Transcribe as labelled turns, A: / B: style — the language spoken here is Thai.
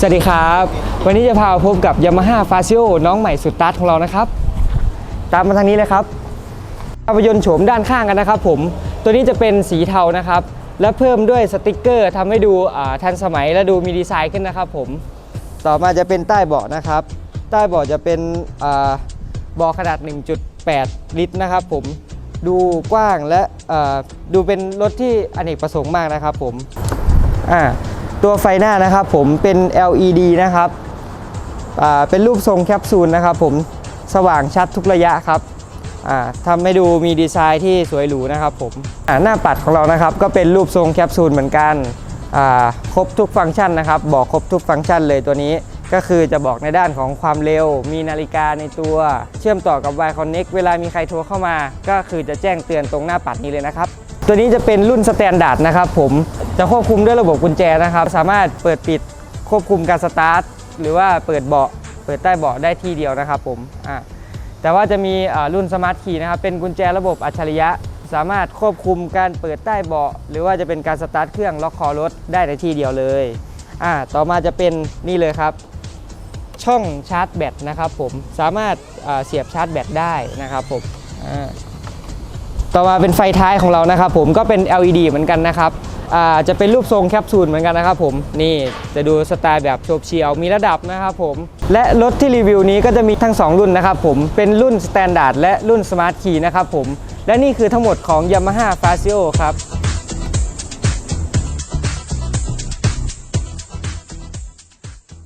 A: สวัสดีครับ วันนี้จะพาพบกับ Yamaha f a z i o น้องใหม่สุดตัดของเรานะครับ ตามมาทางนี้เลยครับภาพยนตร์โฉมด้านข้างกันนะครับผมตัวนี้จะเป็นสีเทานะครับ และเพิ่มด้วยสติกเกอร์ทำให้ดูทันสมัยและดูมีดีไซน์ขึ้นนะครับผมต่อมาจะเป็นใต้เบาะนะครับ ใต้เบาะจะเป็นเบาะขนาด 1.8 ลิตรนะครับผมดูกว้างและดูเป็นรถที่อเนกประสงค์มากนะครับผมอ่า ตัวไฟหน้านะครับผมเป็น LED นะครับเป็นรูปทรงแคปซูลนะครับผมสว่างชัดทุกระยะครับทำให้ดูมีดีไซน์ที่สวยหรูนะครับผมหน้าปัดของเรานะครับก็เป็นรูปทรงแคปซูลเหมือนกันครบทุกฟังก์ชันนะครับบอกครบทุกฟังก์ชันเลยตัวนี้ก็คือจะบอกในด้านของความเร็ว มีนาฬิกาในตัว เชื่อมต่อกับ Y Connect เวลามีใครโทรเข้ามา ก็คือจะแจ้งเตือนตรงหน้าปัดนี้เลยนะครับ ตัวนี้จะเป็นรุ่นสแตนดาร์ดนะครับผมจะควบคุมด้วยระบบกุญแจนะครับ สามารถเปิดปิดควบคุมการสตาร์ทหรือว่าเปิดเบาะเปิดใต้เบาะได้ที่เดียวนะครับผมอ่าแต่ว่าจะมีรุ่นสมาร์ทคีย์นะครับเป็นกุญแจระบบอัจฉริยะ สามารถควบคุมการเปิดใต้เบาะ หรือว่าจะเป็นการสตาร์ทเครื่องล็อกคอรถได้ในที่เดียวเลยอ่าต่อมาจะเป็นนี่เลยครับ ช่องชาร์จแบตนะครับผมสามารถเสียบชาร์จแบตได้นะครับผมอ่า ต่อมาเป็นไฟท้ายของเรานะครับผมก็เป็น LED เหมือนกันนะครับจะเป็นรูปทรงแคปซูลเหมือนกันนะครับผมนี่จะดูสไตล์แบบโฉบเฉียวมีระดับนะครับผมและรถที่รีวิวนี้ก็จะมีทั้ง 2 รุ่นนะครับผมเป็นรุ่นสแตนดาร์ดและรุ่นสมาร์ทคีย์นะครับผมและนี่คือทั้งหมดของ Yamaha f a z i o ครับ